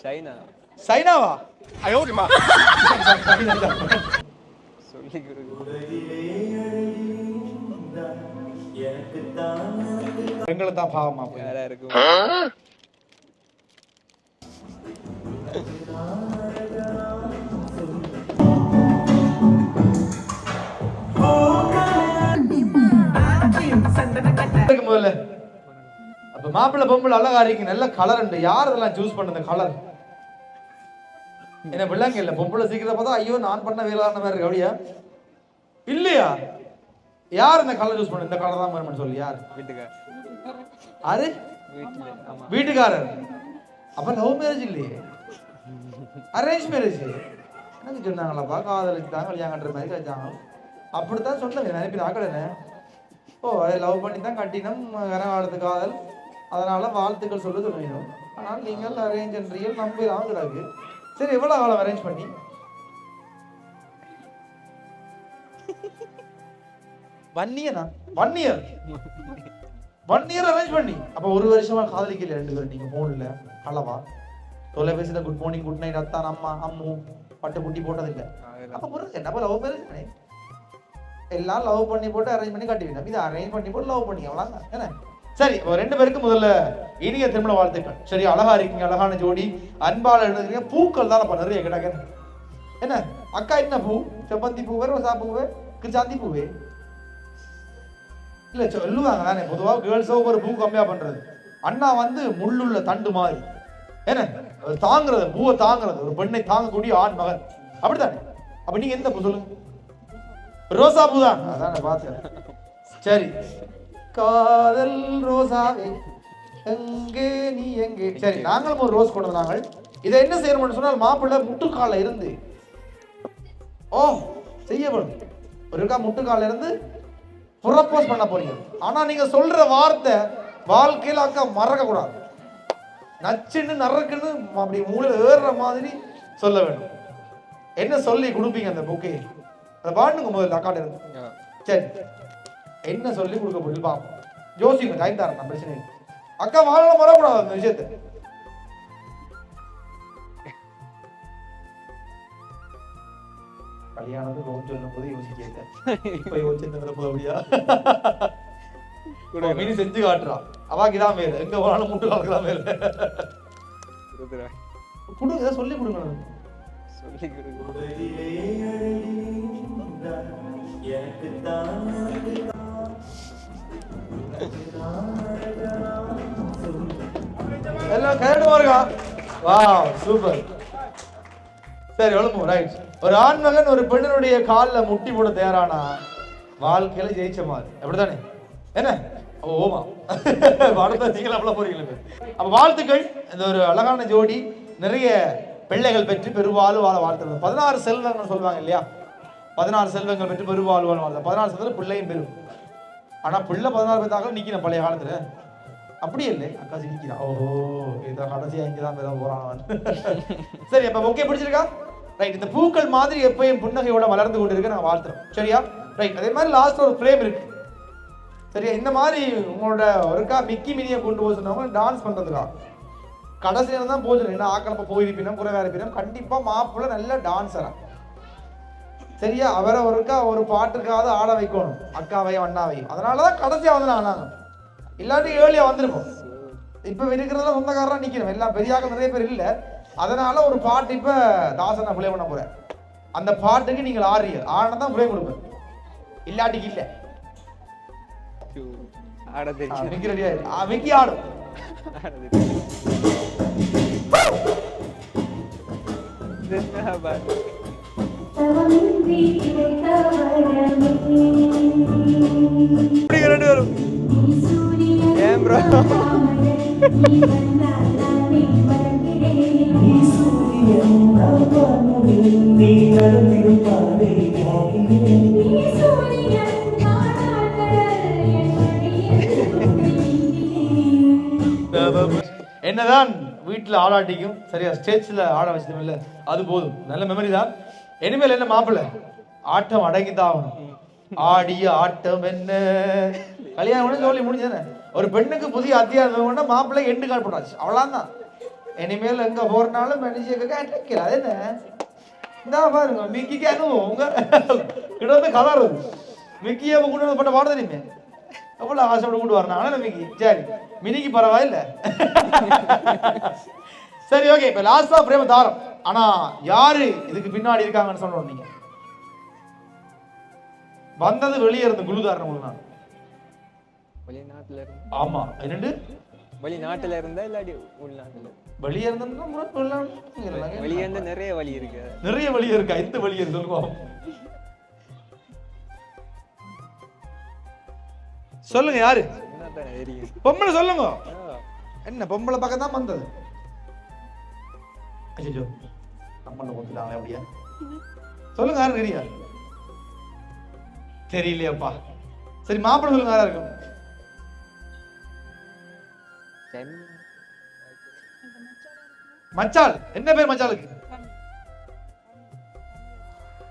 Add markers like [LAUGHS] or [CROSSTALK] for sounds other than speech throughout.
China. சைனாவா? சொல்லி கொடுக்கு எங்களை தான் பாவமா யாரா இருக்கும் இருக்கு முதல்ல அப்ப மாப்பிள்ளை பொம்பளை அழகா இருக்கு நல்ல கலர் உண்டு. யார் இதெல்லாம் சூஸ் பண்ண கலர் என்ன விளங்க இல்லை பொம்பளை சீக்கிரம் பார்த்தா ஐயோ நான் பண்ண வேலான மாதிரி இருக்கு அப்படியா? இல்லையா? யார் இந்த கலர் சூஸ் பண்ண இந்த கலர் தான் வேணும்னு சொல்லி யார்? வீட்டுக்கார் யாரு? வீட்டுக்காரர். அப்ப லவ் மேரேஜ் இல்லையே. அரேஞ்ச் மேரேஜ் என்ன சொன்னாங்களாப்பா? காதலிச்சுட்டாங்க கல்யாணம் மாதிரி கழிச்சாங்க அப்படித்தான் சொன்னது நினைப்பி ஆக்கடனே ஓ அதை லவ் பண்ணி தான் கட்டினம் கனகாலத்து காதல். அதனால வாழ்த்துக்கள் சொல்ல சொல்லிடணும் ஆனால் நீங்கள் அரேஞ்ச் என்றீர்கள் நம்பி தான் கிடக்கு சரி எவ்வளோ காலம் அரேஞ்ச் பண்ணி? ஒன் இயரா one year one year arrange பண்ணி. அப்ப ஒரு வருஷமா காதலிக்கல ரெண்டு பேரும்? நீங்க போன்ல அல்லவா தொலைபேசியில குட் மார்னிங் குட் நைட் அத்தான் அம்மா அம்மு பட்டு குட்டி போட்டது இல்ல அதெல்லாம் அப்ப என்ன லவ் மேரேஜ் எல்லாம் லவ் பண்ணி போட்டு அரேஞ்ச் பண்ணி கட்டிவிடும் இது அரேஞ்ச் பண்ணி போட்டு லவ் பண்ணி அவ்வளவுதான். என்ன? சரி ரெண்டு பேருக்கும் முதல்ல இனிய திருமண வாழ்த்துக்கள். சரி அழகா இருக்கீங்க அழகான ஜோடி அன்பால் எழுதுறீங்க பூக்கள் தான் நிறைய கிடக்கு. என்ன? அக்கா என்ன பூ? செவ்வந்தி பூவே ரோசா பூவே கிச்சாந்தி பூவே? இல்ல சொல்லுவாங்க தானே. பொதுவா கேர்ள்ஸோ ஒரு பூ கம்மியா பண்றது. அண்ணா வந்து முள்ளுள்ள தண்டு மாதிரி. என்ன? அது தாங்குறது பூவை தாங்குறது. ஒரு பெண்ணை தாங்கக்கூடிய ஆண் மகன். அப்படித்தானே? அப்ப நீங்க எந்த பூ சொல்லுங்க? ரோசா பூ தான் அதான் பார்த்தேன் சரி. காதல் ரோசாவே எங்கே நீ எங்கே? சரி நாங்களும் ஒரு ரோஸ் கொண்டு வந்தாங்க இதை என்ன செய்யணும்னு சொன்னால் மாப்பிள்ளை முட்டுக்கால இருந்து ஓ செய்யப்படும் ஒருக்கா முட்டுக்கால இருந்து ப்ரப்போஸ் பண்ண போறீங்க. ஆனா நீங்க சொல்ற வார்த்தை வாழ்க்கையில அக்கா மறக்க கூடாது நச்சுன்னு நறுக்குன்னு அப்படி மூளை ஏறுற மாதிரி சொல்ல வேண்டும். என்ன சொல்லி கொடுப்பீங்க அந்த புக்கே? அதை பாட்டுங்க முதல்ல அக்காட்ட இருந்து. சரி. என்ன சொல்லி கொடுக்க போகுது பாப்போம். யோசிங்க டைம் தரேன் நான் பிரச்சனை. அக்கா வாழ மறக்கூடாது அந்த விஷயத்தை. கல்யாணத்துக்கு ரோம் சொல்லும் போது யோசிக்க இப்ப யோசிச்சு போதபடியா கொடுக்குறேன். மினி செஞ்சு காட்டுறான் அவாக்கு தான் மேல எங்க போனாலும் முட்டு காலுக்கு தான் மேல. கொடுங்க சொல்லி கொடுங்க. எனக்கு. சொல்லி கொடுக்கு எல்லாம் கரெக்டா இருக்கா வா சூப்பர். சரி எழுப்போம் ரைட். ஒரு ஆண்மகன் ஒரு பெண்ணினுடைய காலில் முட்டி போட தயாரானா? வாழ்க்கையில ஜெயிச்ச மாதிரி அப்படிதானே என்ன? ஓமா. அடுத்த நீங்களும் அப்படிலாம் போறீங்களே அப்ப வாழ்த்துக்கள். இந்த ஒரு அழகான ஜோடி. நிறைய பிள்ளைகள் பெற்று பெருவாழ்வு வாழ வாழ்த்துக்கள். பதினாறு செல்வங்கள் சொல்லுவாங்க இல்லையா? பதினாறு செல்வங்கள் பெற்று பெருவாழ்வு வாழ வாழ்த்து பதினாறு செல்வங்கள் பிள்ளையும் பெரும். ஆனா பிள்ளை பதினாறு பேத்தாக நிக்கணும் பழைய காலத்துல. அப்படி இல்லை. அக்கா சிரிக்கிறா ஓஹோ இதை கடைசியா இங்கே தான் போறான் அவன். [LAUGHS] சரி அப்ப ஓகே பிடிச்சிருக்கா? ரைட் இந்த பூக்கள் மாதிரி எப்பயும் புன்னகையோட வளர்ந்து கொண்டு இருக்க நாங்க வாழ்த்துறோம். சரியா? ரைட் அதே மாதிரி லாஸ்ட் ஒரு ஃப்ரேம் இருக்கு. சரியா? இந்த மாதிரி உங்களோட ஒருக்கா மிக்கி மினியை கொண்டு போக சொன்னவங்க டான்ஸ் பண்றதுக்கா? கடைசியில தான் போச்சு என்ன ஆக்கிரப்ப போயிருப்பினும் குறைவா இருப்பினும் கண்டிப்பா மாப்பிள்ளை நல்ல டான்ஸரா சரியா? அவரை ஒருக்கா ஒரு பாட்டுக்காவது ஆட வைக்கணும். அக்காவையும் அண்ணாவையும். அதனாலதான் கடைசியா வந்து நாங்க இல்லாட்டி ஏர்லியா வந்திருப்போம் இப்ப இருக்கிறதுல சொந்தக்காரரா நிக்கணும் எல்லாம் பெரியாக நிறைய பேர் இல்ல. அதனால ஒரு பாட்டு இப்ப தாசனை பிளே பண்ண போறேன். அந்த பாட்டுக்கு நீங்கள் ஆடுறீங்க ஆடினா பிளே கொடுப்பேன். இல்லாட்டிக்கு இல்ல. ஆட விக்கி ரெடியா விக்கி ஆடும் ஆட [LAUGHS] ஏன் நீந்தினேன். என்னதான் வீட்டுல ஆடாட்டிக்கும் சரியா ஸ்டேஜ்ல ஆட வச்சதும் இல்ல அது போதும். நல்ல மெமரி தான். இனிமேல் என்ன மாப்பிள்ள? ஆட்டம் அடங்கித்தான் ஆகணும். ஆடிய ஆட்டம் என்ன? கல்யாணம் சொல்லி முடிஞ்சதானே ஒரு பெண்ணுக்கு புதிய அத்தியாயம் மாப்பிள்ளை எண்டு கால் பண்ணாச்சு அவ்வளவுதான். இனிமேல் எங்க போறனாலும் மனுஷங்க கேட்கல அது என்ன? இந்த பாருங்க மிக்கிக்கு அனுபவம் உங்க கிட்ட வந்து கலர் மிக்கியை கொண்டு வந்து பண்ண பாடம் தெரியுமே எவ்வளவு ஆசைப்பட்டு கொண்டு வரணும்? ஆனா மிக்கி? சரி. மினிக்கு பரவாயில்ல. சரி ஓகே இப்ப லாஸ்டா பிரேம தாரம் ஆனா யாரு இதுக்கு பின்னாடி இருக்காங்கன்னு சொல்லணும் நீங்க? வந்தது வெளியே இருந்த குழுதாரன் உங்களுக்கு நான் வெளிநாட்டுல இருந்து. ஆமா என்னண்டு வெளிநாட்டுல இருந்தா இல்லாட்டி உள்நாட்டுல? வெளியே இருந்தா வெளியே இருந்து நிறைய வழி இருக்கு. நிறைய வழி இருக்கா எந்த வழி சொல்லுவோம். சொல்லுங்க யாரு? பொம்பளை சொல்லுங்க. என்ன பொம்பளை பக்கம் தான் வந்தது? ஐயோ நம்மள கொடுத்துட்டாங்களே அப்படியா. சொல்லுங்க யாரு தெரியா தெரியலையாப்பா. சரி மாப்பிள்ளை சொல்லுங்க யாரா இருக்கும் மச்சாள் என்ன பேர் மச்சாளுக்கு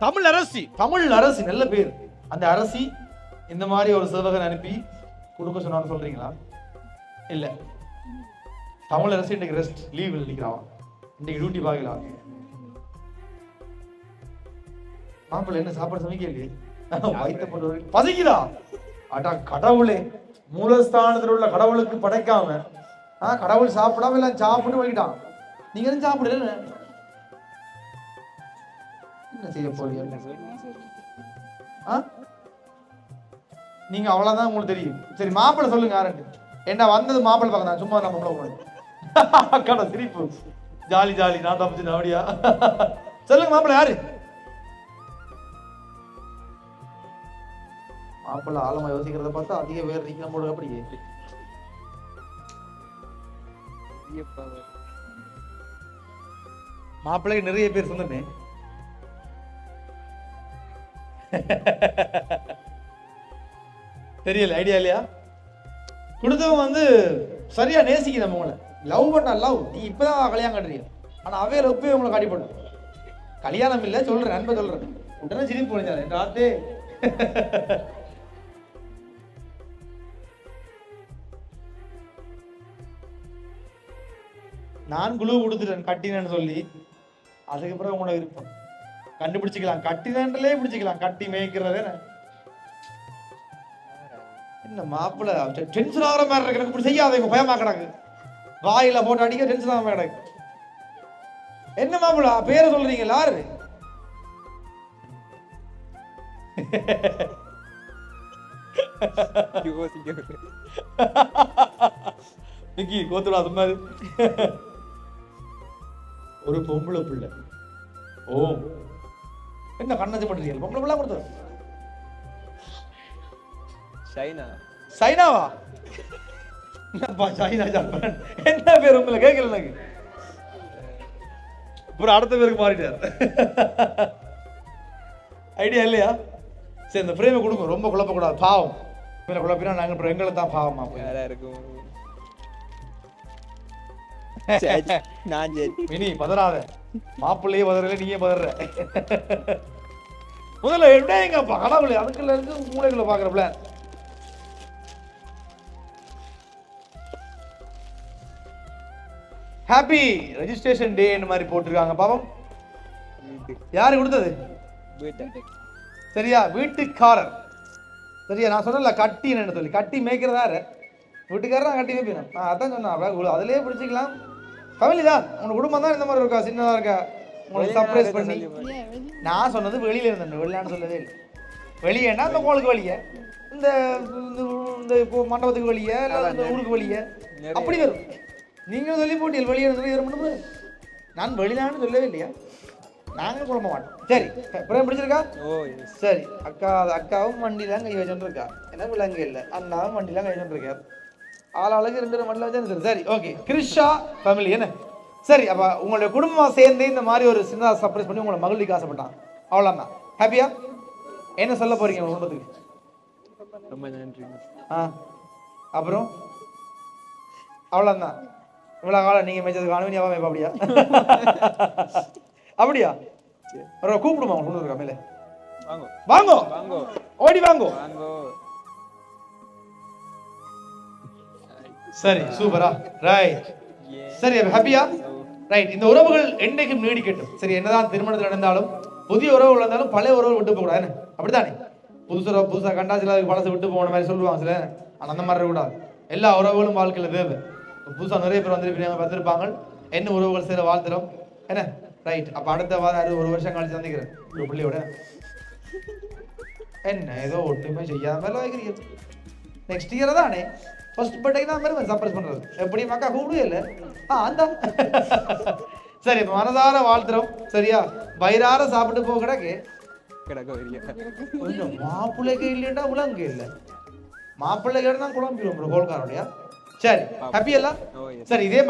தமிழ் அரசி. தமிழ் அரசி நல்ல பேர். அந்த அரசி இந்த மாதிரி ஒரு சேவகன் அனுப்பி கொடுக்க சொன்னான்னு சொல்றீங்களா? இல்ல. தமிழ் அரசி இன்னைக்கு ரெஸ்ட் லீவ் நினைக்கிறான் இன்னைக்கு டியூட்டி பார்க்கலாம் மாப்பிள்ளை என்ன சாப்பாடு சமைக்க இல்லையே வயித்த போட்டு பசிக்குதா? அடா கடவுளே. மூலஸ்தானத்தில் உள்ள கடவுளுக்கு படைக்காம ஆ கடவுள் சாப்பிடாம எல்லாம் சாப்பிட்டு வைக்கிட்டான் நீங்க எதுவும் சாப்பிடல என்ன? செய்ய போறீங்க? ஆ? நீங்க அவ்வளவுதான் உங்களுக்கு தெரியும். சரி மாப்பிள்ளை சொல்லுங்க யாருன்னு என்ன வந்தது மாப்பிள்ளை பார்க்க சும்மா நம்ம போகணும் கடை சிரிப்பு. ஜாலி ஜாலி நான் தப்பிச்சு அப்படியா? சொல்லுங்க மாப்பிள்ளை யாரு? மாப்பிள்ளை ஆழமா யோசிக்கிறத பார்த்தா அதிக பேர் நிக்கிற போடு அப்படியே. மாப்பிள்ளைக்கு நிறைய பேர் சொன்னேன் தெரியல ஐடியா இல்லையா? கொடுத்தவன் வந்து சரியா நேசிக்க நம்ம உங்களை. லவ் பண்ண லவ் நீ இப்பதான் கல்யாணம் கட்டுறீங்க ஆனால் அவையில உப்பே உங்களை காட்டிப்படும் கல்யாணம் இல்லை சொல்கிறேன் அன்பை சொல்கிறேன் உடனே சிரிப்பு புரிஞ்சாரு ராத்தே நான் குழு கொடுத்துட்டேன் கட்டினேன்னு சொல்லி அதுக்கப்புறம் உங்களோட விருப்பம். கண்டுபிடிச்சிக்கலாம். கட்டினே பிடிச்சிக்கலாம். கட்டி மேய்க்கிறதே என்ன? என்ன மாப்பிள்ள டென்ஷன் ஆகிற மாதிரி இருக்கு. எனக்கு இப்படி செய்யாதீங்க பயமா கிடக்கு வாயில போட்டு அடிக்க டென்ஷன் ஆகாம கிடக்கு என்ன மாப்பிள்ள பேரை சொல்றீங்க யாரு? நிக்கி கோத்துடா சும்மா இரு. ஒரு பொம்பளை பிள்ளை. ஓ. என்ன கண்ணாச்சி பண்ணுறீங்க பொம்பளை பிள்ளை கொடுத்தது சைனா. சைனாவா? என்ன பேர் உங்களை கேட்கல எனக்கு? அப்புறம் அடுத்த பேருக்கு மாறிட்டார். ஐடியா இல்லையா? சரி இந்த பிரேமை கொடுங்க. ரொம்ப குழப்பக்கூடாது. பாவம். இவரை குழப்பினா நாங்கள் அப்புறம் எங்களை தான் பாவமா போய் இருக்கும்? [LAUGHS] நான் மினி பதறாத. மாப்பிள்ளையே பதறல நீயே பதற. முதல்ல எப்படியாங்கப்பா கடவுளே அதுக்குள்ள இருந்து மூளைக்குள்ள பாக்குற ஹாப்பி ரெஜிஸ்ட்ரேஷன் டேன்னு மாதிரி போட்டிருக்காங்க. பாவம். யாரு கொடுத்தது? சரியா? வீட்டுக்காரர். சரியா? நான் சொன்னல கட்டின்னு சொல்லி. கட்டி மேய்க்கிறதா வீட்டுக்காரர் கட்டி மேய்ப்பினோம் நான் அதான் சொன்னேன் அப்படியே உள்ள- அதிலே பிடிச்சிக்கலாம். ஃபேமிலி தான். உங்க குடும்பம் தான் இந்த மாதிரி இருக்கா? சின்னதா இருக்கா? உங்களுக்கு சர்ப்ரைஸ் பண்ணி. நான் சொன்னது வெளியில இருந்தேன் வெளியான்னு சொல்லவே இல்லை. வெளியேன்னா இந்த கோளுக்கு வெளியே. இந்த இந்த இப்போ மண்டபத்துக்கு வெளியே இல்லை இந்த ஊருக்கு வெளியே. அப்படி வரும். நீங்களும் சொல்லி போட்டீங்க வெளியே சொல்லி வரும் பண்ணும்போது நான் வெளியிலான்னு சொல்லவே இல்லையா? நாங்கள் குழம்ப மாட்டோம். சரி பிரேம் பிடிச்சிருக்கா ஓ சரி அக்கா அக்காவும் வண்டிலாம் கை வச்சுருக்கா என்ன விலங்கு இல்லை. அண்ணாவும் வண்டிலாம் கை வச்சுருக்காரு ஆள் ஆளுக்கு ரெண்டு ரெண்டு வண்டியில் வச்சு சரி ஓகே கிருஷா ஃபேமிலி என்ன? சரி அப்போ உங்களுடைய குடும்பம் சேர்ந்து இந்த மாதிரி ஒரு சின்ன சர்ப்ரைஸ் பண்ணி உங்களை மகிழ்ச்சிக்கு ஆசைப்பட்டான். அவ்வளோதான் ஹாப்பியா என்ன சொல்ல போறீங்க உங்க குடும்பத்துக்கு? ரொம்ப நன்றி ஆ அப்புறம்? அவ்வளோதான் இவ்வளோ காலம் நீங்கள் மேய்ச்சதுக்கு அனுமதியாவா மேய்ப்பா அப்படியா? அப்படியா? ஒரு கூப்பிடுமா உங்க கொண்டு இருக்கா மேலே வாங்கோ. வாங்கோ. ஓடி வாங்கோ. சரி சூப்பரா. ரைட் சரி ஹாப்பியா ரைட் இந்த உறவுகள் என்றைக்கும் நீடிக்கட்டும். சரி என்னதான் திருமணத்தில் நடந்தாலும் புதிய உறவுகள் இருந்தாலும் பழைய உறவுகள் விட்டு போகக்கூடாது? அப்படித்தானே? புதுசு உறவு புதுசா கண்டா சில பழசு விட்டு போன மாதிரி சொல்லுவாங்க சில ஆனா அந்த மாதிரி இருக்கக்கூடாது. எல்லா உறவுகளும் வாழ்க்கையில தேவை இப்ப புதுசா நிறைய பேர் வந்திருப்பீங்க வந்திருப்பாங்க. என்ன உறவுகள் சில வாழ்த்துறோம். என்ன? ரைட் அப்ப அடுத்த வாரம் ஒரு வருஷம் கழிச்சு சந்திக்கிறேன். ஒரு பிள்ளையோட. என்ன? ஏதோ ஒட்டுமே செய்யாத மாதிரி வைக்கிறீங்க. நெக்ஸ்ட் இயர் தானே. ஃபர்ஸ்ட் பர்த்டேக்கு தான் மாதிரி சர்ப்ரைஸ் பண்றது. எப்படி மக்கா கூடவே இல்லை. ஆ அந்த. சரி இப்ப மனதார வாழ்த்துறோம். சரியா? வயிறார சாப்பிட்டு போக கிடக்கு. கிடக்க மாப்பிள்ளைக்கு இல்லையா உலங்க இல்லை மாப்பிள்ளை தான் குழம்பிடும் கோல்காரோடையா? சரி ஹாப்பி எல்லாம்? சரி இதே